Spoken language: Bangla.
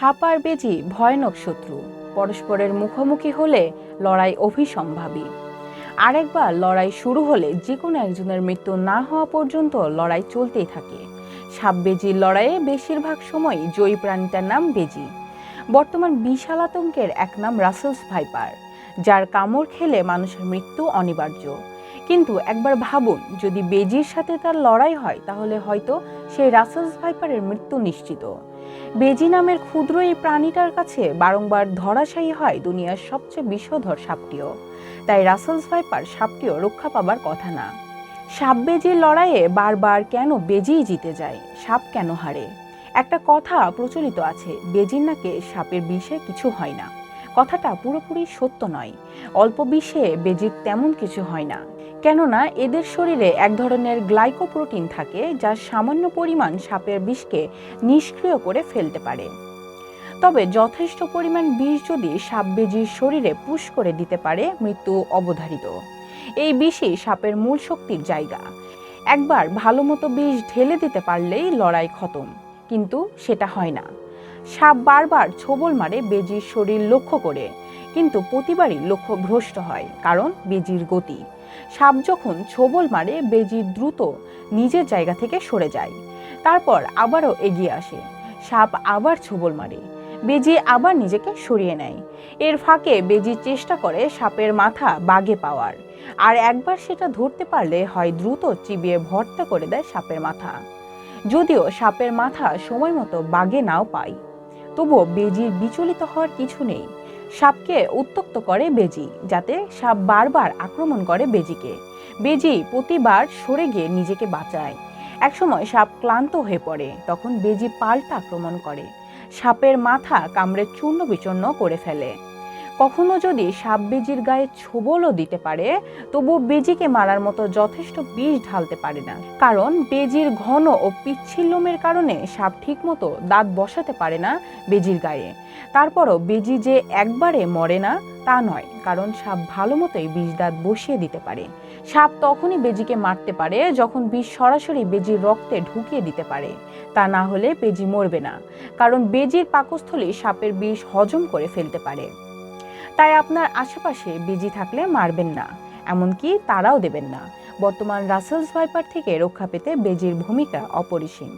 সাপ বেজি ভয়ানক শত্রু। পরস্পরের মুখোমুখি হলে লড়াই অভিসম্ভাবী। আরেকবার লড়াই শুরু হলে যে কোনো একজনের মৃত্যু না হওয়া পর্যন্ত লড়াই চলতেই থাকে। সাপ বেজির লড়াইয়ে বেশিরভাগ সময় জয়ী প্রাণীটার নাম বেজি। বর্তমান বিশাল আতঙ্কের এক নাম রাসেলস ভাইপার, যার কামড় খেলে মানুষের মৃত্যু অনিবার্য। কিন্তু একবার ভাবুন, যদি বেজির সাথে তার লড়াই হয়, তাহলে হয়তো সেই রাসেলস ভাইপারের মৃত্যু নিশ্চিত। বেজি নামের ক্ষুদ্র এই প্রাণীটার কাছে বারংবার ধরাশায়ী হয় দুনিয়ার সবচেয়ে বিষধর সাপটিও। তাই রাসেলস ভাইপার সাপটিও রক্ষা পাবার কথা না। সাপ বেজির লড়াইয়ে বারবার কেন বেজিই জিতে যায়, সাপ কেন হারে? একটা কথা প্রচলিত আছে, বেজির নাকে সাপের বিষে কিছু হয় না। কথাটা পুরোপুরি সত্য নয়। অল্প বিষে বেজির তেমন কিছু হয় না। কেননা এদের শরীরে এক ধরনের গ্লাইকোপ্রোটিন থাকে যা সামান্য পরিমাণ সাপের বিষকে নিষ্ক্রিয় করে ফেলতে পারে। তবে যথেষ্ট পরিমাণ বিষ যদি সাপ বেজির শরীরে পুশ করে দিতে পারে, মৃত্যু অবধারিত। এই বিষই সাপের মূল শক্তির জায়গা। একবার ভালো মতো বিষ ঢেলে দিতে পারলেই লড়াই খতম, কিন্তু সেটা হয় না। সাপ বারবার ছোবল মারে বেজির শরীর লক্ষ্য করে, কিন্তু প্রতিবারই লক্ষ্য ভ্রষ্ট হয়, কারণ বেজির গতি। সাপ যখন ছোবল মারে, বেজি দ্রুত নিজের জায়গা থেকে সরে যায়। তারপর আবারও এগিয়ে আসে। সাপ আবার ছোবল মারে। বেজি আবার নিজেকে সরিয়ে নেয়। এর ফাঁকে বেজি চেষ্টা করে সাপের মাথা বাগে পাওয়ার। আর একবার সেটা ধরতে পারলে হয় দ্রুত চিবিয়ে ভর্তা করে দেয় সাপের মাথা। যদিও সাপের মাথা সময় মতো বাগে নাও পায়। তবুও বেজির বিচলিত হওয়ার কিছু নেই। সাপকে উত্তক্ত করে বেজি, যাতে সাপ বারবার আক্রমণ করে বেজিকে। বেজি প্রতিবার সরে গিয়ে নিজেকে বাঁচায়। একসময় সাপ ক্লান্ত হয়ে পড়ে, তখন বেজি পাল্টা আক্রমণ করে। সাপের মাথা কামড়ে চূর্ণ বিচূর্ণ করে ফেলে। কখনো যদি সাপ বেজির গায়ে ছোবলও দিতে পারে, তবু বেজিকে মারার মতো যথেষ্ট বিষ ঢালতে পারে না। কারণ বেজির ঘন ও পিচ্ছিল লোমের কারণে সাপ ঠিকমতো দাঁত বসাতে পারে না বেজির গায়ে। তারপরও বেজি যে একবারে মরে না, তা নয়, কারণ সাপ ভালো মতোই বিষ দাঁত বসিয়ে দিতে পারে। সাপ তখনই বেজিকে মারতে পারে যখন বিষ সরাসরি বেজির রক্তে ঢুকিয়ে দিতে পারে। তা না হলে বেজি মরবে না, কারণ বেজির পাকস্থলী সাপের বিষ হজম করে ফেলতে পারে। তাই আপনার আশেপাশে বিজি থাকলে মারবেন না, এমনকি তারাও দেবেন না। বর্তমান রাসেলস ভাইপার থেকে রক্ষা পেতে বেজির ভূমিকা অপরিসীম।